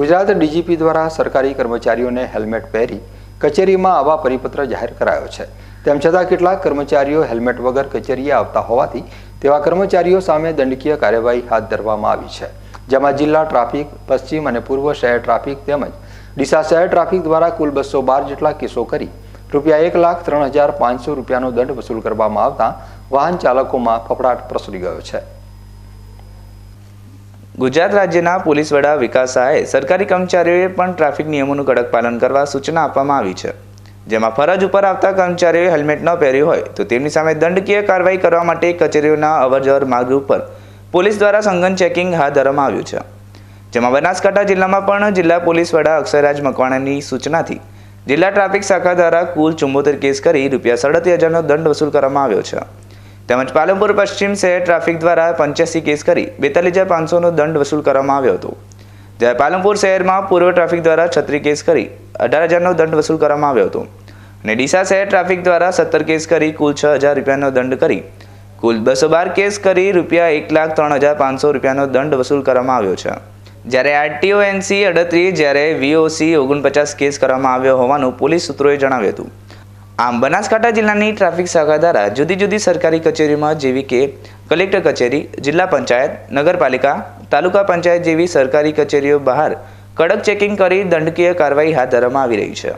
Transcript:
Gujarat DGP દ્વારા સરકારી કર્મચારીઓને હેલ્મેટ પહેરી કચેરીમાં આવા પરિપત્ર જાહેર કરાયો છે. તેમ છતાં કેટલાક કર્મચારીઓ હેલ્મેટ વગર કચેરીએ આવતા હોવાથી તેવા કર્મચારીઓ સામે દંડકીય કાર્યવાહી હાથ ધરવામાં આવી છે. જેમાં જિલ્લા ટ્રાફિક, પશ્ચિમ અને પૂર્વ શહેર ટ્રાફિક તેમજ ડીસા શહેર ટ્રાફિક દ્વારા કુલ બસો બાર જેટલા કેસો કરી રૂપિયા એક લાખ ત્રણ હજાર પાંચસો રૂપિયાનો દંડ વસૂલ કરવામાં આવતા વાહન ચાલકોમાં ફફડાટ પ્રસરી ગયો છે. ગુજરાત રાજ્યના પોલીસ વડા વિકાસ સહાયે સરકારી કર્મચારીઓએ પણ ટ્રાફિક નિયમોનું કડક પાલન કરવા સૂચના આપવામાં આવી છે. જેમાં ફરજ ઉપર આવતા કર્મચારીઓએ હેલ્મેટ ન પહેર્યું હોય તો તેમની સામે દંડકીય કાર્યવાહી કરવા માટે કચેરીઓના અવરજવર માર્ગ ઉપર પોલીસ દ્વારા સંગન ચેકિંગ હાથ ધરવામાં આવ્યું છે. જેમાં બનાસકાંઠા જિલ્લામાં પણ જિલ્લા પોલીસ વડા અક્ષયરાજ મકવાણાની સૂચનાથી જિલ્લા ટ્રાફિક શાખા દ્વારા કુલ ચુંબોતેર કેસ કરી રૂપિયા સાડત્રીસ હજારનો દંડ વસૂલ કરવામાં આવ્યો છે. તેમજ પાલનપુર પશ્ચિમ શહેર ટ્રાફિક દ્વારા પંચ્યાસી કેસ કરી બેતાલીસ હજાર પાંચસોનો દંડ વસૂલ કરવામાં આવ્યો હતો. જ્યારે પાલનપુર શહેરમાં પૂર્વ ટ્રાફિક દ્વારા છત્રી કેસ કરી અઢાર હજારનો દંડ વસૂલ કરવામાં આવ્યો હતો. અને ડીસા શહેર ટ્રાફિક દ્વારા સત્તર કેસ કરી કુલ છ હજાર રૂપિયાનો દંડ કરી કુલ બસો બાર કેસ કરી રૂપિયા એક લાખ ત્રણ હજાર પાંચસો રૂપિયાનો દંડ વસૂલ કરવામાં આવ્યો છે. જ્યારે આરટીઓ એનસી અડત્રીસ, જ્યારે વીઓસી ઓગણપચાસ કેસ કરવામાં આવ્યો હોવાનું પોલીસ સૂત્રોએ જણાવ્યું હતું. આમ બનાસકાંઠા જિલ્લાની ટ્રાફિક શાખા દ્વારા જુદી જુદી સરકારી કચેરીમાં જેવી કે કલેક્ટર કચેરી, જિલ્લા પંચાયત, નગરપાલિકા, તાલુકા પંચાયત જેવી સરકારી કચેરીઓ બહાર કડક ચેકિંગ કરી દંડકીય કાર્યવાહી હાથ ધરવામાં આવી રહી છે.